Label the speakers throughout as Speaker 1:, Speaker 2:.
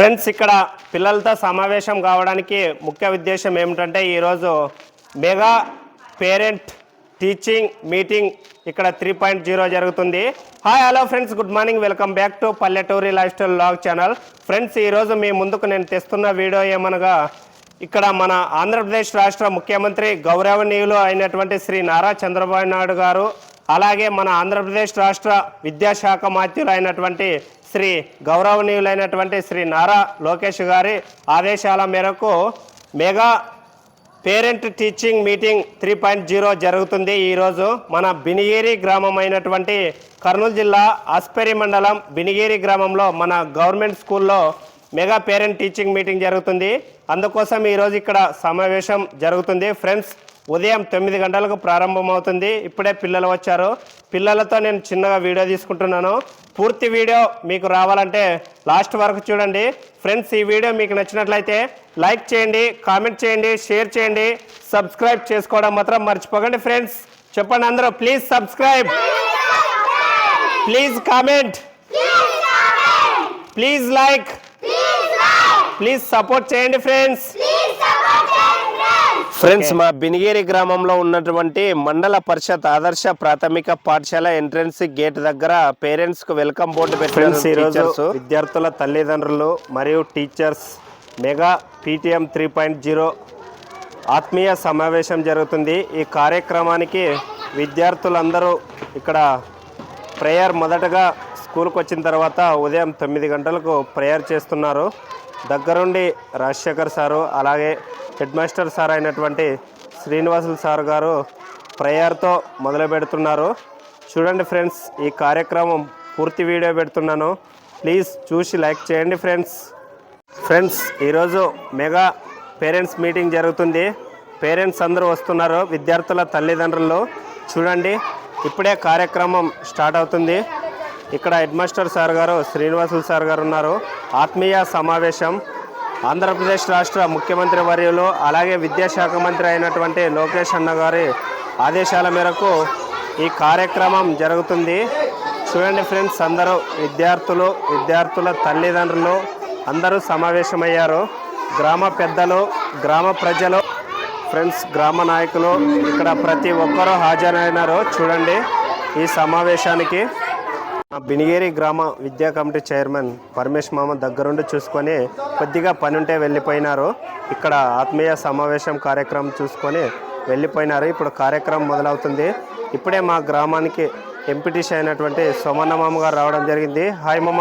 Speaker 1: friends ఇక్కడ పిల్లలతో సమావేశం కావడానికి ముఖ్య ఉద్దేశం ఏమిటంటే ఈరోజు మెగా పేరెంట్ టీచింగ్ మీటింగ్ ఇక్కడ త్రీ పాయింట్ జీరో జరుగుతుంది hi hello friends good morning welcome back to పల్లెటూరి life style vlog channel friends ఈరోజు మీ ముందుకు నేను తెస్తున్న వీడియో ఏమనగా ఇక్కడ మన ఆంధ్రప్రదేశ్ రాష్ట్ర ముఖ్యమంత్రి గౌరవనీయులు అయినటువంటి శ్రీ నారా చంద్రబాబు నాయుడు గారు అలాగే మన ఆంధ్రప్రదేశ్ రాష్ట్ర విద్యాశాఖ మాత్యులైనటువంటి శ్రీ గౌరవనీయులైనటువంటి శ్రీ నారా లోకేష్ గారి ఆదేశాల మేరకు mega parent teaching meeting three point zero జరుగుతుంది ఈరోజు మన బినిగిరి గ్రామం అయినటువంటి కర్నూలు జిల్లా అస్పెరి మండలం బినిగిరి గ్రామంలో మన గవర్నమెంట్ స్కూల్లో మెగా పేరెంట్ టీచింగ్ మీటింగ్ జరుగుతుంది అందుకోసం ఈరోజు ఇక్కడ సమావేశం జరుగుతుంది ఫ్రెండ్స్ ఉదయం తొమ్మిది గంటలకు ప్రారంభమవుతుంది ఇప్పుడే పిల్లలు వచ్చారు పిల్లలతో నేను చిన్నగా వీడియో తీసుకుంటున్నాను పూర్తి వీడియో మీకు రావాలంటే లాస్ట్ వరకు చూడండి ఫ్రెండ్స్ ఈ వీడియో మీకు నచ్చినట్లయితే లైక్ చేయండి కామెంట్ చేయండి షేర్ చేయండి సబ్స్క్రైబ్ చేసుకోవడం మాత్రం మర్చిపోకండి ఫ్రెండ్స్ చెప్పండి అందరూ please subscribe please comment please like please support చేయండి ఫ్రెండ్స్ ఫ్రెండ్స్ మా బినిగేరి గ్రామంలో ఉన్నటువంటి మండల పరిషత్ ఆదర్శ ప్రాథమిక పాఠశాల ఎంట్రన్స్ గేట్ దగ్గర పేరెంట్స్ కు వెల్కమ్ బోర్డు ఫ్రెండ్స్ ఈరోజు విద్యార్థుల తల్లిదండ్రులు మరియు teachers mega PTM three point zero ఆత్మీయ సమావేశం జరుగుతుంది ఈ కార్యక్రమానికి విద్యార్థులందరూ ఇక్కడ ప్రేయర్ మొదటగా స్కూల్కి వచ్చిన తర్వాత ఉదయం తొమ్మిది గంటలకు ప్రేయర్ చేస్తున్నారు దగ్గరుండి రాజశేఖర్ సారు అలాగే హెడ్ మాస్టర్ సార్ అయినటువంటి శ్రీనివాసులు సార్ గారు ప్రేయర్తో మొదలు పెడుతున్నారు చూడండి ఫ్రెండ్స్ ఈ కార్యక్రమం పూర్తి వీడియో పెడుతున్నాను ప్లీజ్ చూసి లైక్ చేయండి ఫ్రెండ్స్ ఫ్రెండ్స్ ఈరోజు మెగా పేరెంట్స్ మీటింగ్ జరుగుతుంది పేరెంట్స్ అందరూ వస్తున్నారు విద్యార్థుల తల్లిదండ్రులు చూడండి ఇప్పుడే కార్యక్రమం స్టార్ట్ అవుతుంది ఇక్కడ హెడ్ మాస్టర్ సార్ గారు శ్రీనివాసులు సార్ గారు ఉన్నారు ఆత్మీయ సమావేశం ఆంధ్రప్రదేశ్ రాష్ట్ర ముఖ్యమంత్రి వర్యులు అలాగే విద్యాశాఖ మంత్రి అయినటువంటి లోకేష్ అన్న గారి ఆదేశాల మేరకు ఈ కార్యక్రమం జరుగుతుంది చూడండి ఫ్రెండ్స్ అందరూ విద్యార్థులు విద్యార్థుల తల్లిదండ్రులు అందరూ సమావేశమయ్యారు గ్రామ పెద్దలు గ్రామ ప్రజలు ఫ్రెండ్స్ గ్రామ నాయకులు ఇక్కడ ప్రతి ఒక్కరూ హాజరైనారు చూడండి ఈ సమావేశానికి బినిగేరి గ్రామ విద్యా కమిటీ చైర్మన్ పరమేష్ మామ దగ్గరుండి చూసుకొని కొద్దిగా పనుంటే వెళ్ళిపోయినారు ఇక్కడ ఆత్మీయ సమావేశం కార్యక్రమం చూసుకొని వెళ్ళిపోయినారు ఇప్పుడు కార్యక్రమం మొదలవుతుంది ఇప్పుడే మా గ్రామానికి ఎంపీటీసీ అయినటువంటి సోమన్న మామ గారు రావడం జరిగింది హాయ్ మామ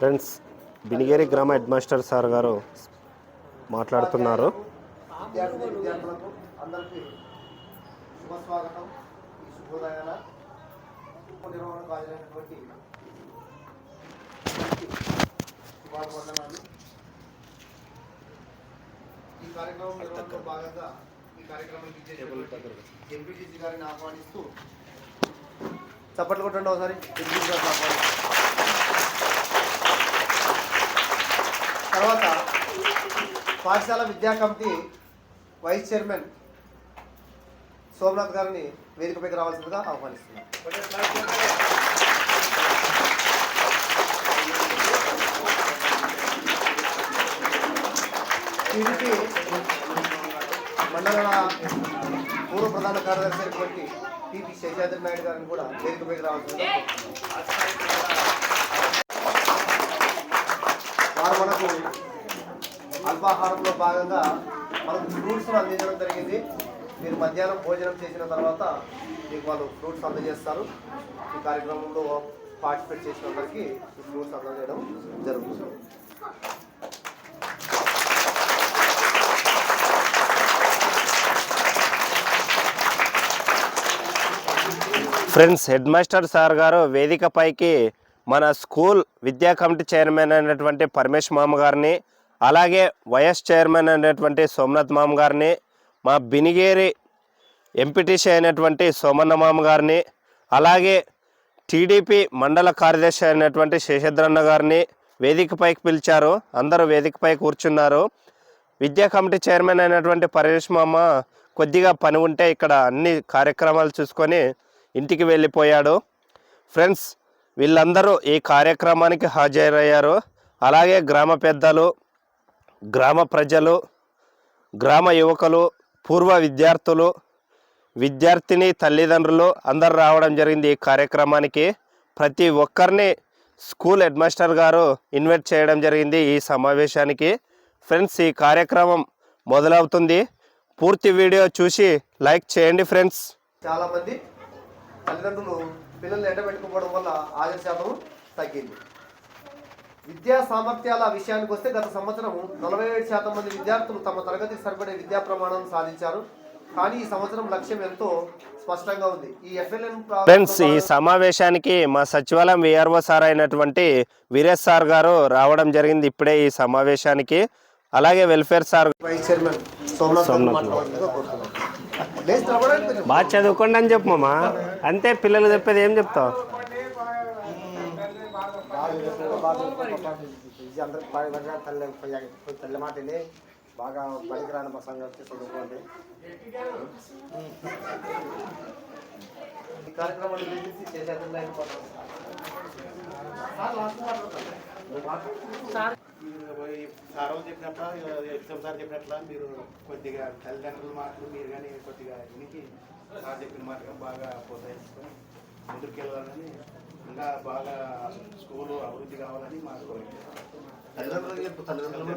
Speaker 1: ఫ్రెండ్స్ బినిగేరి గ్రామ హెడ్ మాస్టర్ సార్ గారు మాట్లాడుతున్నారు శుభస్వాగతం ఈ కార్యక్రమం భాగంగా ఈ కార్యక్రమానికి గారిని ఆహ్వానిస్తూ చప్పట్లు కొట్టండి ఒకసారి గారిని తర్వాత పాఠశాల విద్యా కమిటీ వైస్ చైర్మన్ సోమనాథ్ గారిని వేదికపైకి రావాల్సిందిగా ఆహ్వానిస్తున్నాను మండల పూర్వ ప్రధాన కార్యదర్శి అయినటువంటి టిపి శేషాద్రి నాయుడు గారిని కూడా వేదికపైకి రావాల్సిందిగా వారు మనకు అల్పాహారంలో భాగంగా మనకు ఫ్రూట్స్ అందించడం జరిగింది మీరు మధ్యాహ్నం భోజనం చేసిన తర్వాత మీకు వాళ్ళు ఫ్రూట్స్ అందజేస్తారు ఈ కార్యక్రమంలో పార్టిసిపేట్ చేసిన అందరికీ ఫ్రూట్స్ అందజేయడం జరుగుతుంది ఫ్రెండ్స్ హెడ్ మాస్టర్ సార్ గారు వేదికపైకి మన స్కూల్ విద్యా కమిటీ చైర్మన్ అయినటువంటి పరమేష్ మామ గారిని అలాగే వైఎస్ చైర్మన్ అయినటువంటి సోమనాథ్ మామ గారిని మా బినిగేరి ఎంపీటీసీ అయినటువంటి సోమన్నమామ గారిని అలాగే టీడీపీ మండల కార్యదర్శి అయినటువంటి శేషద్రన్న గారిని వేదికపైకి పిలిచారు అందరూ వేదికపై కూర్చున్నారు విద్యా కమిటీ చైర్మన్ అయినటువంటి పరేష్ మామ కొద్దిగా పని ఉంటే ఇక్కడ అన్ని కార్యక్రమాలు చూసుకొని ఇంటికి వెళ్ళిపోయాడు ఫ్రెండ్స్ వీళ్ళందరూ ఈ కార్యక్రమానికి హాజరయ్యారు అలాగే గ్రామ పెద్దలు గ్రామ ప్రజలు గ్రామ యువకులు పూర్వ విద్యార్థులు విద్యార్థిని తల్లిదండ్రులు అందరు రావడం జరిగింది ఈ కార్యక్రమానికి ప్రతి ఒక్కరిని స్కూల్ హెడ్మాస్టర్ గారు ఇన్వైట్ చేయడం జరిగింది ఈ సమావేశానికి ఫ్రెండ్స్ ఈ కార్యక్రమం మొదలవుతుంది పూర్తి వీడియో చూసి లైక్ చేయండి ఫ్రెండ్స్ చాలామంది తల్లిదండ్రులు పిల్లల్ని ఎండబెట్టుకోవడం వల్ల ఆదర్శాలు తగ్గింది విద్యా సామర్థ్యాల విషయానికి వస్తే గత సంవత్సరం నలభై శాతం మంది విద్యార్థులు తమ తరగతికి సరిపడే విద్యా ప్రమాణం సాధించారు కానీ ఈ సంవత్సరం లక్ష్యం ఎంతో స్పష్టంగా ఉంది ఈ ఎఫ్ఎల్ఎన్ ఫ్రెండ్స్ ఈ సమావేశానికి మా సచివాలయం విఆర్ఓ సార్ అయినటువంటి వీరేష్ సార్ గారు రావడం జరిగింది ఇప్పుడే ఈ సమావేశానికి అలాగే వెల్ఫేర్ సార్ వైస్ చైర్మన్ బాగా చదువుకోండి అని చెప్పమ్మా అంతే పిల్లలు చెప్పేది ఏం చెప్తావు ఇది అందరూ పరివర్గా తల్లి తల్లి బాగా పనికిరాని మా సంగతి చదువుకోండి ఈ కార్యక్రమాన్ని గురించి చేసేదండి సార్ చెప్పినట్ల ఎగ్జామ్ సార్ చెప్పినట్ల మీరు కొద్దిగా తల్లిదండ్రుల మాటలు మీరు కానీ కొద్దిగా వినికి సార్ చెప్పిన మాటగా బాగా ప్రోత్సహించుకొని ముందుకు వెళ్ళాలని ఇంకా బాగా స్కూల్ అభివృద్ధి కావాలని మా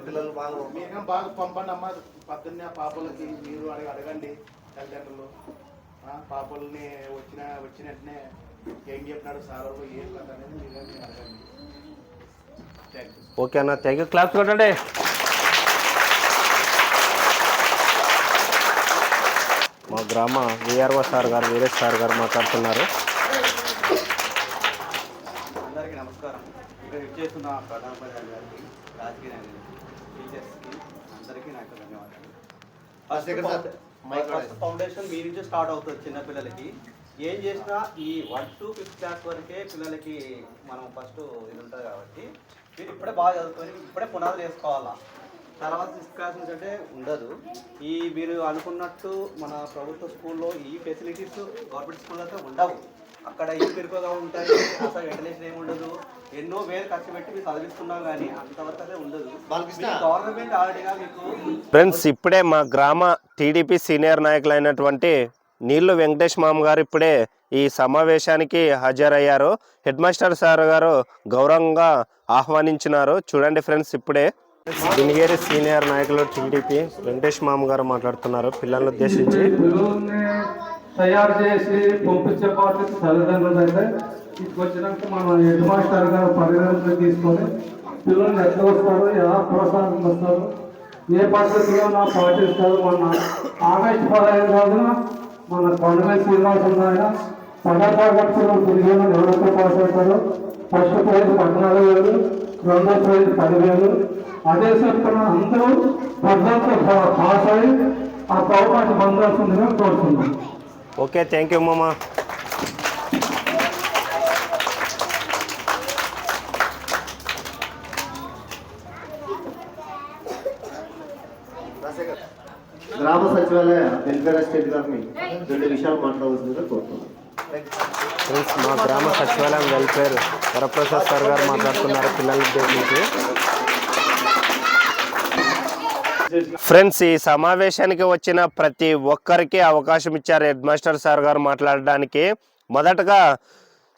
Speaker 1: పిల్లలు బాగా మీరు బాగా పంపండి అమ్మా పద్దెనిమిది పాపలకి మీరు అడిగి అడగండి తల్లిదండ్రులు పాపల్ని వచ్చిన వచ్చిన వెంటనే ఏం చెప్పినాడు సార్ ఏం కథ మీరు అడగండి ఓకే అన్న థ్యాంక్ యూ క్లాస్ కొట్టండి మా గ్రామ విఆర్ఓ సార్ గారు వీరేష్ సార్ గారు మాట్లాడుతున్నారు ఇక్కడ చేస్తున్న ప్రధానోపాధ్యాయులు గారికి రాజకీయ టీచర్స్కి అందరికీ నాకు ధన్యవాదాలు ఫస్ట్ ఫౌండేషన్ మీ నుంచే స్టార్ట్ అవుతుంది చిన్నపిల్లలకి ఏం చేసినా ఈ వన్ టు ఫిఫ్త్ క్లాస్ వరకే పిల్లలకి మనం ఫస్ట్ ఇది ఉంటుంది కాబట్టి మీరు ఇప్పుడే బాగా చదువుకొని ఇప్పుడే పునాదులు వేసుకోవాలా తర్వాత సిక్స్త్ క్లాస్ నుంచి అంటే ఉండదు ఈ మీరు అనుకున్నట్టు మన ప్రభుత్వ స్కూల్లో ఈ ఫెసిలిటీస్ గవర్నమెంట్ స్కూల్లో అయితే ఉండవు అక్కడ ఏం పెరుగుగా ఉంటాయి అసలు వెంటిలేషన్ ఏమి ఉండదు ఎన్నో వేలు ఖర్చు పెట్టి మీరు చదివిస్తున్నాం కానీ అంతవరకు అదే ఉండదు గవర్నమెంట్ ఆల్రెడీగా మీకు ఫ్రెండ్స్ ఇప్పుడే మా గ్రామ టీడీపీ సీనియర్ నాయకులైనటువంటి నీళ్లు వెంకటేష్ మామ గారు ఇప్పుడే ఈ సమావేశానికి హాజరయ్యారు హెడ్ మాస్టర్ సార్ గారు గౌరవంగా ఆహ్వానించినారు చూడండి ఫ్రెండ్స్ ఇప్పుడే దినగేరి సీనియర్ నాయకులు టీడీపీ వెంకటేష్ మామ గారు మాట్లాడుతున్నారు పిల్లలను ఉద్దేశించి తయారు చేసి పంపించే బాధ్యత తల్లిదండ్రులు అయితే ఇక్కడికి వచ్చినాక మన హెడ్ మాస్టర్ గారు పరిగణన తీసుకొని పిల్లల్ని ఎట్లా వస్తారు ఎలా ప్రోత్సాహం వస్తారు ఏ పద్ధతిలో నా పాటిస్తారు మన ఆగస్టు పదహైదు రోజున మన కొండమే శ్రీనివాసం ఆయన పదహారు తిరిగి ఎవరితో పాస్ అవుతారు ఫస్ట్ ప్రైజ్ పద్నాలుగు వేలు రెండో ప్రైజ్ పదివేలు అదే చెప్పిన అందరూ పద్నాలుగు పాస్ అయి ఆ బహుమతి పొందాల్సిందిగా కోరుతున్నాం ओके थैंक यू मामा ग्राम सचिवालय वेलफेर स्टेट गारे विषया ग्राम सचिवालय वेलफेर वरप्रसाद सर गुजार पिछले ఫ్రెండ్స్ ఈ సమావేశానికి వచ్చిన ప్రతి ఒక్కరికి అవకాశం ఇచ్చారు హెడ్ మాస్టర్ సార్ గారు మాట్లాడడానికి మొదటగా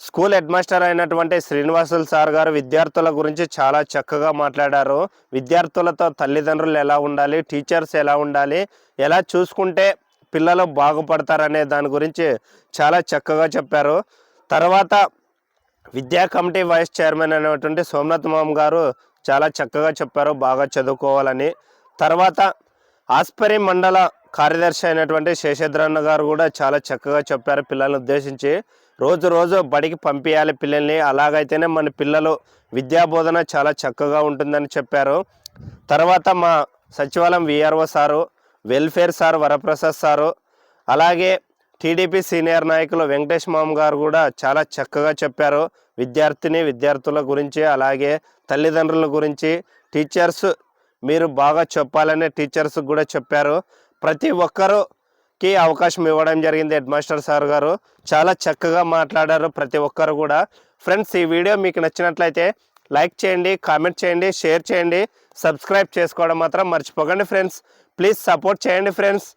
Speaker 1: స్కూల్ హెడ్ మాస్టర్ అయినటువంటి శ్రీనివాసులు సార్ గారు విద్యార్థుల గురించి చాలా చక్కగా మాట్లాడారు విద్యార్థులతో తల్లిదండ్రులు ఎలా ఉండాలి టీచర్స్ ఎలా ఉండాలి ఎలా చూసుకుంటే పిల్లలు బాగుపడతారనే దాని గురించి చాలా చక్కగా చెప్పారు తర్వాత విద్యా కమిటీ వైస్ చైర్మన్ అయినటువంటి సోమనాథ్ మామ్ గారు చాలా చక్కగా చెప్పారు బాగా చదువుకోవాలని తర్వాత ఆస్పరి మండల కార్యదర్శి అయినటువంటి శేషేంద్రన్న గారు కూడా చాలా చక్కగా చెప్పారు పిల్లల్ని ఉద్దేశించి రోజు రోజు బడికి పంపించాలి పిల్లల్ని అలాగైతేనే మన పిల్లలు విద్యాబోధన చాలా చక్కగా ఉంటుందని చెప్పారు తర్వాత మా సచివాలయం VRO sir welfare sir Varaprasad sir అలాగే టీడీపీ సీనియర్ నాయకులు వెంకటేష్ మామ గారు కూడా చాలా చక్కగా చెప్పారు విద్యార్థిని విద్యార్థుల గురించి అలాగే తల్లిదండ్రుల గురించి టీచర్స్ మీరు బాగా చెప్పాలనే టీచర్స్ కూడా చెప్పారు ప్రతి ఒక్కరుకి అవకాశం ఇవ్వడం జరిగింది హెడ్ మాస్టర్ సార్ గారు చాలా చక్కగా మాట్లాడారు ప్రతి ఒక్కరు కూడా ఫ్రెండ్స్ ఈ వీడియో మీకు నచ్చినట్లయితే లైక్ చేయండి కామెంట్ చేయండి షేర్ చేయండి సబ్స్క్రైబ్ చేసుకోవడం మాత్రం మర్చిపోకండి ఫ్రెండ్స్ ప్లీజ్ సపోర్ట్ చేయండి ఫ్రెండ్స్